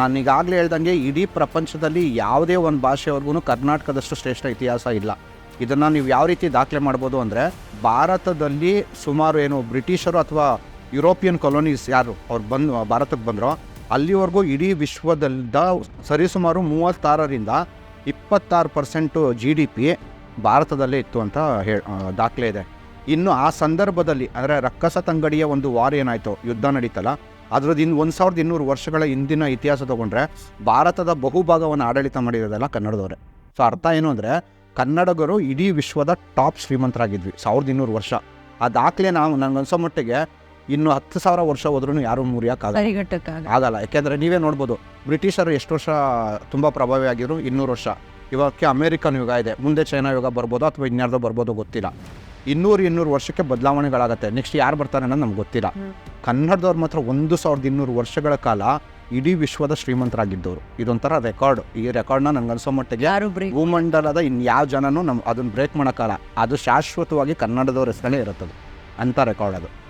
ನಾನು ಈಗಾಗಲೇ ಹೇಳ್ದಂಗೆ ಇಡೀ ಪ್ರಪಂಚದಲ್ಲಿ ಯಾವುದೇ ಒಂದು ಭಾಷೆವರೆಗೂ ಕರ್ನಾಟಕದಷ್ಟು ಶ್ರೇಷ್ಠ ಇತಿಹಾಸ ಇಲ್ಲ. ಇದನ್ನು ನೀವು ಯಾವ ರೀತಿ ದಾಖಲೆ ಮಾಡ್ಬೋದು ಅಂದರೆ ಭಾರತದಲ್ಲಿ ಸುಮಾರು ಏನು ಬ್ರಿಟಿಷರು ಅಥವಾ ಯುರೋಪಿಯನ್ ಕಾಲೋನೀಸ್ ಯಾರು ಅವ್ರು ಬಂದು ಭಾರತಕ್ಕೆ ಬಂದರೋ, ಅಲ್ಲಿವರೆಗೂ ಇಡೀ ವಿಶ್ವದಲ್ಲಿದ್ದ ಸರಿಸುಮಾರು ಮೂವತ್ತಾರರಿಂದ ಇಪ್ಪತ್ತಾರು ಪರ್ಸೆಂಟು ಜಿ ಡಿ ಪಿ ಭಾರತದಲ್ಲೇ ಇತ್ತು ಅಂತ ಹೇಳಿ ದಾಖಲೆ ಇದೆ. ಇನ್ನು ಆ ಸಂದರ್ಭದಲ್ಲಿ, ಅಂದರೆ ರಕ್ಕಸ ತಂಗಡಿಯ ಒಂದು ವಾರ್ ಏನಾಯಿತು, ಯುದ್ಧ ನಡೀತಲ್ಲ ಅದ್ರದ್ದು ಇನ್ನು ಒಂದು ಸಾವಿರದ ಇನ್ನೂರು ವರ್ಷಗಳ ಹಿಂದಿನ ಇತಿಹಾಸ ತಗೊಂಡ್ರೆ ಭಾರತದ ಬಹುಭಾಗವನ್ನು ಆಡಳಿತ ಮಾಡಿರೋದೆಲ್ಲ ಕನ್ನಡದವರೇ. ಸೊ ಅರ್ಥ ಏನು ಅಂದರೆ ಕನ್ನಡಗರು ಇಡೀ ವಿಶ್ವದ ಟಾಪ್ ಶ್ರೀಮಂತರಾಗಿದ್ವಿ ಸಾವಿರದ ಇನ್ನೂರು ವರ್ಷ. ಆ ದಾಖಲೆ ನಾವು ನನಗನ್ಸೋ ಮಟ್ಟಿಗೆ ಇನ್ನು ಹತ್ತು ಸಾವಿರ ವರ್ಷ ಹೋದ್ರೂ ಯಾರು ಮುರಿಯೋಕ್ಕಾಗಲ್ಲ. ಆಗಲ್ಲ ಯಾಕೆಂದರೆ ನೀವೇ ನೋಡ್ಬೋದು ಬ್ರಿಟಿಷರು ಎಷ್ಟು ವರ್ಷ ತುಂಬ ಪ್ರಭಾವಿ ಆಗಿದ್ರು? ಇನ್ನೂರು ವರ್ಷ. ಇವಾಗ ಅಮೇರಿಕನ್ ಯುಗ ಇದೆ ಮುಂದೆ ಚೈನಾ ಯುಗ ಬರ್ಬೋದು ಅಥವಾ ಇನ್ಯಾರ್ದೋ ಬರ್ಬೋದು ಗೊತ್ತಿಲ್ಲ. ಇನ್ನೂರು ಇನ್ನೂರು ವರ್ಷಕ್ಕೆ ಬದಲಾವಣೆಗಳಾಗತ್ತೆ. ನೆಕ್ಸ್ಟ್ ಯಾರು ಬರ್ತಾರೆ ಅನ್ನೋದು ನಮ್ಗೆ ಗೊತ್ತಿಲ್ಲ. ಕನ್ನಡದವ್ರು ಮಾತ್ರ ಒಂದು ಸಾವಿರದ ಇನ್ನೂರು ವರ್ಷಗಳ ಕಾಲ ಇಡೀ ವಿಶ್ವದ ಶ್ರೀಮಂತರಾಗಿದ್ದವರು. ಇದೊಂಥರ ರೆಕಾರ್ಡ್ ಈ ರೆಕಾರ್ಡ್ನ ನಂಗೆ ಅನ್ಸೋ ಮಟ್ಟಿಗೆ ಭೂಮಂಡಲದ ಇನ್ಯಾವ ಜನನೂ ನಮ್ಮ ಅದನ್ನು ಬ್ರೇಕ್ ಮಾಡೋಕ್ಕಲ್ಲ ಅದು ಶಾಶ್ವತವಾಗಿ ಕನ್ನಡದವ್ರ ಹೆಸರಲ್ಲೇ ಇರುತ್ತದೆ. ಅಂಥ ರೆಕಾರ್ಡ್ ಅದು.